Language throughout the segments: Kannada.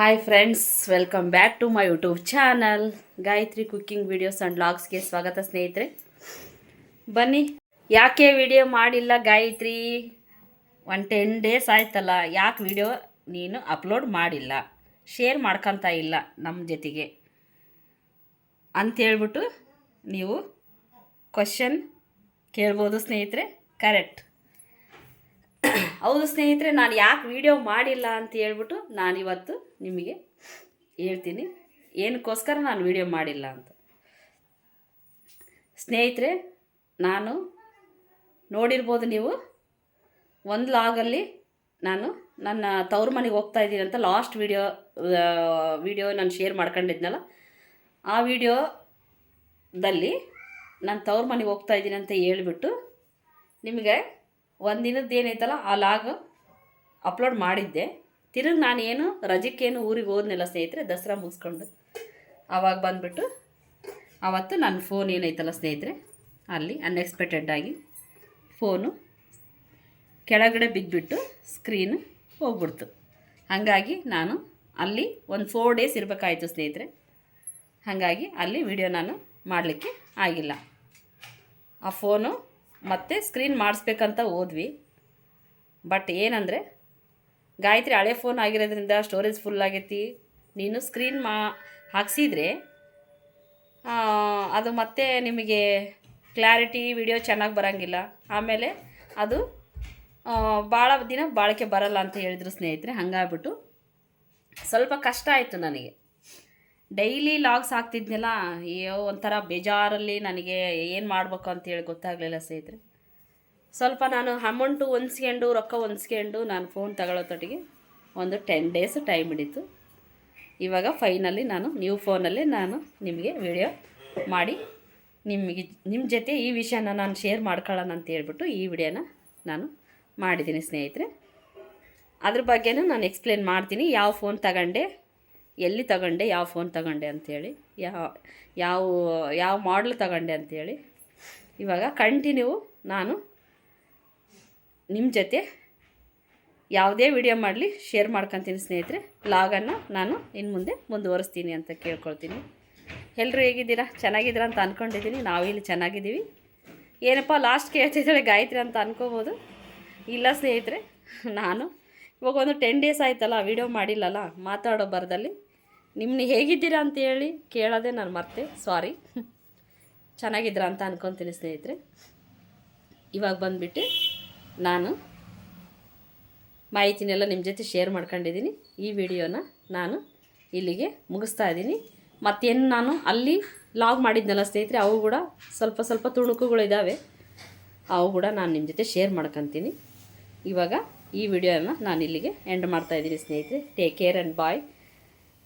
Hi friends welcome back to my YouTube channel Gayatri cooking videos and ಬ್ಲಾಗ್ಸ್ಗೆ ಸ್ವಾಗತ ಸ್ನೇಹಿತರೆ. ಬನ್ನಿ. ಯಾಕೆ ವಿಡಿಯೋ ಮಾಡಿಲ್ಲ ಗಾಯತ್ರಿ? ಒನ್ ಟೆನ್ ಡೇಸ್ ಆಯ್ತಲ್ಲ, ಯಾಕೆ ವಿಡಿಯೋ ನೀನು ಅಪ್ಲೋಡ್ ಮಾಡಿಲ್ಲ? ಶೇರ್ ಮಾಡ್ಕೊತ ಇಲ್ಲ ನಮ್ಮ ಜೊತೆಗೆ. ಅಂಥೇಳ್ಬಿಟ್ಟು ನೀವು ಕ್ವಶನ್ ಕೇಳ್ಬೋದು ಸ್ನೇಹಿತರೆ. ಕರೆಕ್ಟ್ ಹೌದು ಸ್ನೇಹಿತರೆ, ನಾನು ಯಾಕೆ ವಿಡಿಯೋ ಮಾಡಿಲ್ಲ ಅಂತ ಹೇಳ್ಬಿಟ್ಟು ನಾನಿವತ್ತು ನಿಮಗೆ ಹೇಳ್ತೀನಿ. ಏನಕ್ಕೋಸ್ಕರ ನಾನು ವಿಡಿಯೋ ಮಾಡಿಲ್ಲ ಅಂತ. ಸ್ನೇಹಿತರೆ, ನಾನು ನೋಡಿರ್ಬೋದು ನೀವು, ಒಂದು ಲಾಗಲ್ಲಿ ನಾನು ನನ್ನ ತವ್ರ ಮನೆಗೆ ಹೋಗ್ತಾ ಇದ್ದೀನಿ ಅಂತ ಲಾಸ್ಟ್ ವಿಡಿಯೋ ವಿಡಿಯೋ ನಾನು ಶೇರ್ ಮಾಡ್ಕೊಂಡಿದ್ನಲ್ಲ, ಆ ವಿಡಿಯೋದಲ್ಲಿ ನಾನು ತವ್ರ ಮನೆಗೆ ಹೋಗ್ತಾ ಇದ್ದೀನಿ ಅಂತ ಹೇಳ್ಬಿಟ್ಟು ನಿಮಗೆ ಒಂದಿನದ್ದು ಏನೈತಲ್ಲ ಆ ಲಾಗ್ ಅಪ್ಲೋಡ್ ಮಾಡಿದ್ದೆ. ತಿರುಗಿ ನಾನೇನು ರಜಕ್ಕೇನು ಊರಿಗೆ ಹೋದ್ನೆಲ್ಲ ಸ್ನೇಹಿತರೆ, ದಸರಾ ಮುಗಿಸ್ಕೊಂಡು ಆವಾಗ ಬಂದುಬಿಟ್ಟು ಆವತ್ತು ನನ್ನ ಫೋನ್ ಏನೈತಲ್ಲ ಸ್ನೇಹಿತರೆ, ಅಲ್ಲಿ ಅನ್ಎಕ್ಸ್ಪೆಕ್ಟೆಡ್ ಆಗಿ ಫೋನು ಕೆಳಗಡೆ ಬಿದ್ದುಬಿಟ್ಟು ಸ್ಕ್ರೀನ್ ಹೋಗ್ಬಿಡ್ತು. ಹಾಗಾಗಿ ನಾನು ಅಲ್ಲಿ ಒಂದು ಫೋರ್ ಡೇಸ್ ಇರಬೇಕಾಯಿತು ಸ್ನೇಹಿತರೆ. ಹಾಗಾಗಿ ಅಲ್ಲಿ ವಿಡಿಯೋ ನಾನು ಮಾಡಲಿಕ್ಕೆ ಆಗಿಲ್ಲ. ಆ ಫೋನು ಮತ್ತೆ ಸ್ಕ್ರೀನ್ ಮಾಡಿಸ್ಬೇಕಂತ ಹೋದ್ವಿ. ಬಟ್ ಏನಂದರೆ, ಗಾಯತ್ರಿ ಹಳೆ ಫೋನ್ ಆಗಿರೋದ್ರಿಂದ ಸ್ಟೋರೇಜ್ ಫುಲ್ ಆಗೈತಿ. ನೀನು ಸ್ಕ್ರೀನ್ ಮಾ, ಹಾಕ್ಸಿದ್ರೆ ಅದು ಮತ್ತೆ ನಿಮಗೆ ಕ್ಲಾರಿಟಿ ವಿಡಿಯೋ ಚೆನ್ನಾಗಿ ಬರೋಂಗಿಲ್ಲ. ಆಮೇಲೆ ಅದು ಭಾಳ ದಿನ ಬಾಳಿಕೆ ಬರಲ್ಲ ಅಂತ ಹೇಳಿದ್ರು ಸ್ನೇಹಿತರೆ, ಹಂಗಾಗ್ಬಿಟ್ಟು ಸ್ವಲ್ಪ ಕಷ್ಟ ಆಯಿತು ನನಗೆ. ಡೈಲಿ ಲಾಗ್ಸ್ ಆಗ್ತಿದ್ನಲ್ಲ ಅಯ್ಯೋ, ಒಂಥರ ಬೇಜಾರಲ್ಲಿ ನನಗೆ ಏನು ಮಾಡಬೇಕು ಅಂತೇಳಿ ಗೊತ್ತಾಗಲಿಲ್ಲ ಸ್ನೇಹಿತರೆ. ಸ್ವಲ್ಪ ನಾನು ಅಮೌಂಟು ಹೊಂದ್ಸ್ಕೊಂಡು ರೊಕ್ಕ ಹೊಂದ್ಸ್ಕೊಂಡು ನಾನು ಫೋನ್ ತಗೊಳ್ಳೋತೊಟ್ಟಿಗೆ ಒಂದು ಟೆನ್ ಡೇಸ್ ಟೈಮ್ ಹಿಡಿತು. ಇವಾಗ ಫೈನಲಿ ನಾನು ನ್ಯೂ ಫೋನಲ್ಲೇ ನಾನು ನಿಮಗೆ ವಿಡಿಯೋ ಮಾಡಿ ನಿಮಗೆ ನಿಮ್ಮ ಜೊತೆ ಈ ವಿಷಯನ ನಾನು ಶೇರ್ ಮಾಡ್ಕೊಳ್ಳೋಣ ಅಂತ ಹೇಳ್ಬಿಟ್ಟು ಈ ವಿಡಿಯೋನ ನಾನು ಮಾಡಿದ್ದೀನಿ ಸ್ನೇಹಿತರೆ. ಅದ್ರ ಬಗ್ಗೆನೂ ನಾನು ಎಕ್ಸ್ಪ್ಲೇನ್ ಮಾಡ್ತೀನಿ, ಯಾವ ಫೋನ್ ತಗೊಂಡೆ ಎಲ್ಲಿ ತಗೊಂಡೆ, ಯಾವ ಫೋನ್ ತಗೊಂಡೆ ಅಂಥೇಳಿ ಯಾವ ಯಾವ ಯಾವ ಮಾಡಲ್ ತಗೊಂಡೆ ಅಂಥೇಳಿ ಇವಾಗ ಕಂಟಿನ್ಯೂ ನಾನು ನಿಮ್ಮ ಜೊತೆ ಯಾವುದೇ ವಿಡಿಯೋ ಮಾಡಲಿ ಶೇರ್ ಮಾಡ್ಕೊತೀನಿ ಸ್ನೇಹಿತರೆ. ಲಾಗನ್ನು ನಾನು ಇನ್ನು ಮುಂದೆ ಮುಂದುವರಿಸ್ತೀನಿ ಅಂತ ಕೇಳ್ಕೊಳ್ತೀನಿ. ಎಲ್ಲರೂ ಹೇಗಿದ್ದೀರಾ? ಚೆನ್ನಾಗಿದ್ದೀರಾ ಅಂತ ಅಂದ್ಕೊಂಡಿದ್ದೀನಿ ಇಲ್ಲಿ ಚೆನ್ನಾಗಿದ್ದೀವಿ. ಏನಪ್ಪ ಲಾಸ್ಟ್ ಕೇಳ್ತಿದ್ದಾಳೆ ಗಾಯತ್ರಿ ಅಂತ ಅನ್ಕೋಬೋದು. ಇಲ್ಲ ಸ್ನೇಹಿತರೆ, ನಾನು ಇವಾಗ ಒಂದು ಟೆನ್ ಡೇಸ್ ಆಯ್ತಲ್ಲ ವೀಡಿಯೋ ಮಾಡಿಲ್ಲಲ್ಲ, ಮಾತಾಡೋ ಬರದಲ್ಲಿ. ನಿಮ್ಮನ್ನ ಹೇಗಿದ್ದೀರಾ ಅಂತ ಹೇಳಿ ಕೇಳೋದೇ ನಾನು ಮರ್ತೆ ಸಾರಿ ಚೆನ್ನಾಗಿದ್ದೀರಾ ಅಂತ ಅನ್ಕೊತೀನಿ ಸ್ನೇಹಿತರೆ. ಇವಾಗ ಬಂದುಬಿಟ್ಟು ನಾನು ಮಾಹಿತಿನೆಲ್ಲ ನಿಮ್ಮ ಜೊತೆ ಶೇರ್ ಮಾಡ್ಕೊಂಡಿದ್ದೀನಿ. ಈ ವಿಡಿಯೋನ ನಾನು ಇಲ್ಲಿಗೆ ಮುಗಿಸ್ತಾ ಇದ್ದೀನಿ. ಮತ್ತೇನು ನಾನು ಅಲ್ಲಿ ಲಾಗ್ ಮಾಡಿದ್ನಲ್ಲ ಸ್ನೇಹಿತರೆ, ಅವು ಕೂಡ ಸ್ವಲ್ಪ ಸ್ವಲ್ಪ ತುಣುಕುಗಳಿದ್ದಾವೆ ಅವು ಕೂಡ ನಾನು ನಿಮ್ಮ ಜೊತೆ ಶೇರ್ ಮಾಡ್ಕೊತೀನಿ. ಇವಾಗ ಈ ವಿಡಿಯೋನ ನಾನು ಇಲ್ಲಿಗೆ ಎಂಡ್ ಮಾಡ್ತಾ ಇದ್ದೀನಿ ಸ್ನೇಹಿತರೆ. Take care and bye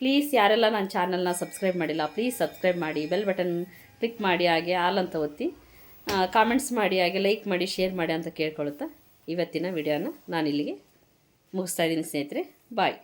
please ಯಾರೆಲ್ಲ ನನ್ನ ಚಾನಲ್ನ ಸಬ್ಸ್ಕ್ರೈಬ್ ಮಾಡಿಲ್ಲ ಪ್ಲೀಸ್ ಸಬ್ಸ್ಕ್ರೈಬ್ ಮಾಡಿ ಬೆಲ್ ಬಟನ್ ಕ್ಲಿಕ್ ಮಾಡಿ, ಹಾಗೆ ಆಲ್ ಅಂತ ಒತ್ತಿ ಕಾಮೆಂಟ್ಸ್ ಮಾಡಿ, ಹಾಗೆ ಲೈಕ್ ಮಾಡಿ ಶೇರ್ ಮಾಡಿ ಅಂತ ಕೇಳ್ಕೊಳುತ್ತಾ ಇವತ್ತಿನ ವಿಡಿಯೋನ ನಾನು ಇಲ್ಲಿಗೆ ಮುಗಿಸ್ತಾ ಇದ್ದೀನಿ ಸ್ನೇಹಿತರೆ. ಬಾಯ್